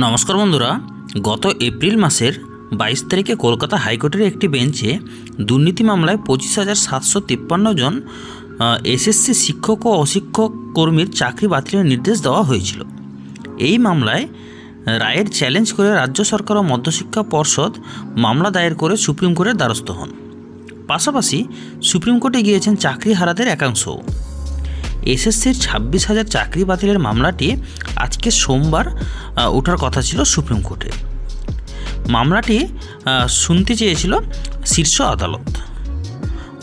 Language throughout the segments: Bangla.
নমস্কার বন্ধুরা, গত এপ্রিল মাসের বাইশ তারিখে কলকাতা হাইকোর্টের একটি বেঞ্চে দুর্নীতি মামলায় পঁচিশ হাজার সাতশো তিপ্পান্ন জন এসএসসি শিক্ষক ও অশিক্ষক কর্মীর চাকরি বাতিলের নির্দেশ দেওয়া হয়েছিল। এই মামলায় রায়ের চ্যালেঞ্জ করে রাজ্য সরকার ও মধ্যশিক্ষা পর্ষদ মামলা দায়ের করে সুপ্রিম কোর্টের দ্বারস্থ হন। পাশাপাশি সুপ্রিম কোর্টে গিয়েছেন চাকরি হারাদের একাংশও। এসএসসির ছাব্বিশ হাজার চাকরি বাতিলের মামলাটি আজকে সোমবার ওঠার কথা ছিল সুপ্রিম কোর্টে। মামলাটি শুনতে চেয়েছিল শীর্ষ আদালত।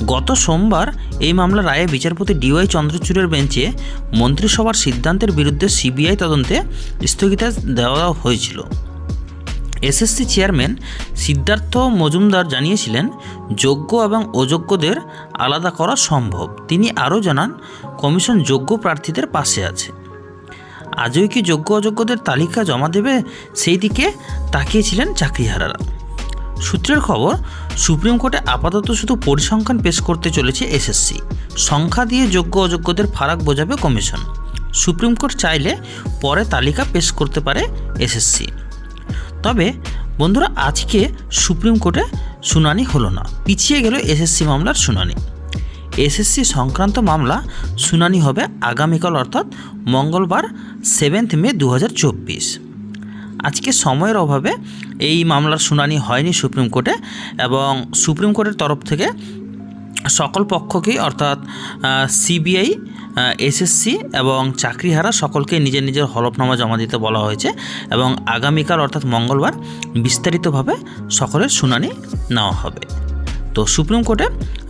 গত সোমবার এই মামলার রায়ে বিচারপতি ডিওয়াই চন্দ্রচূড়ের বেঞ্চে মন্ত্রিসভার সিদ্ধান্তের বিরুদ্ধে সিবিআই তদন্তে স্থগিতাদেশ দেওয়া হয়েছিল। এসএসসি চেয়ারম্যান সিদ্ধার্থ মজুমদার জানিয়েছিলেন, যোগ্য এবং অযোগ্যদের আলাদা করা সম্ভব। তিনি আরও জানান, কমিশন যোগ্য প্রার্থীদের পাশে আছে। আজই কি যোগ্য অযোগ্যদের তালিকা জমা দেবে? সেই দিকে তাকিয়েছিলেন চাকরিহারারা। সূত্রের খবর, সুপ্রিম কোর্টে আপাতত শুধু পরিসংখ্যান পেশ করতে চলেছে এসএসসি। সংখ্যা দিয়ে যোগ্য অযোগ্যদের ফারাক বোঝাবে কমিশন। সুপ্রিম কোর্ট চাইলে পরে তালিকা পেশ করতে পারে এসএসসি। তবে বন্ধুরা আজকে সুপ্রিম কোর্টে শুনানি হলো না। পিছিয়ে গেল এসএসসি মামলার শুনানি। এসএসসি সংক্রান্ত মামলা শুনানি হবে আগামীকাল অর্থাৎ মঙ্গলবার সেভেন্থ মে দু হাজার চব্বিশ। আজকে সময়ের অভাবে এই মামলার শুনানি হয়নি সুপ্রিম কোর্টে এবং সুপ্রিম কোর্টের তরফ থেকে সকল পক্ষকেই অর্থাৎ সিবিআই এসএসসি এবং চাকরিহারা সকলকে নিজের নিজের হলফনামা জমা দিতে বলা হয়েছে এবং আগামীকাল অর্থাৎ মঙ্গলবার বিস্তারিতভাবে সকলের শুনানি নেওয়া হবে। তো সুপ্রিম কোর্টে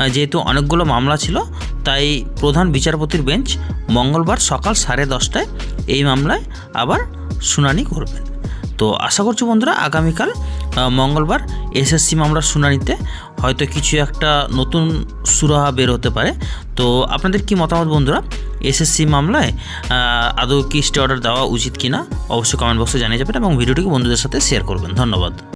যেহেতু অনেকগুলো মামলা ছিল, তাই প্রধান বিচারপতির বেঞ্চ মঙ্গলবার সকাল সাড়ে দশটায় এই মামলায় আবার শুনানি করবেন। তো আশা করছি বন্ধুরা আগামীকাল মঙ্গলবার এসএসসি মামলার শুনানিতে, হয়তো কিছু একটা নতুন সুরাহা বের হতে পারে। তো আপনাদের কি মতামত বন্ধুরা? এসএসসি মামলায় আদৌ কি স্টে অর্ডার দেওয়া উচিত কিনা? অবশ্যই কমেন্ট বক্সে জানিয়ে যাবেন এবং ভিডিওটিকে বন্ধুদের সাথে শেয়ার করবেন। ধন্যবাদ।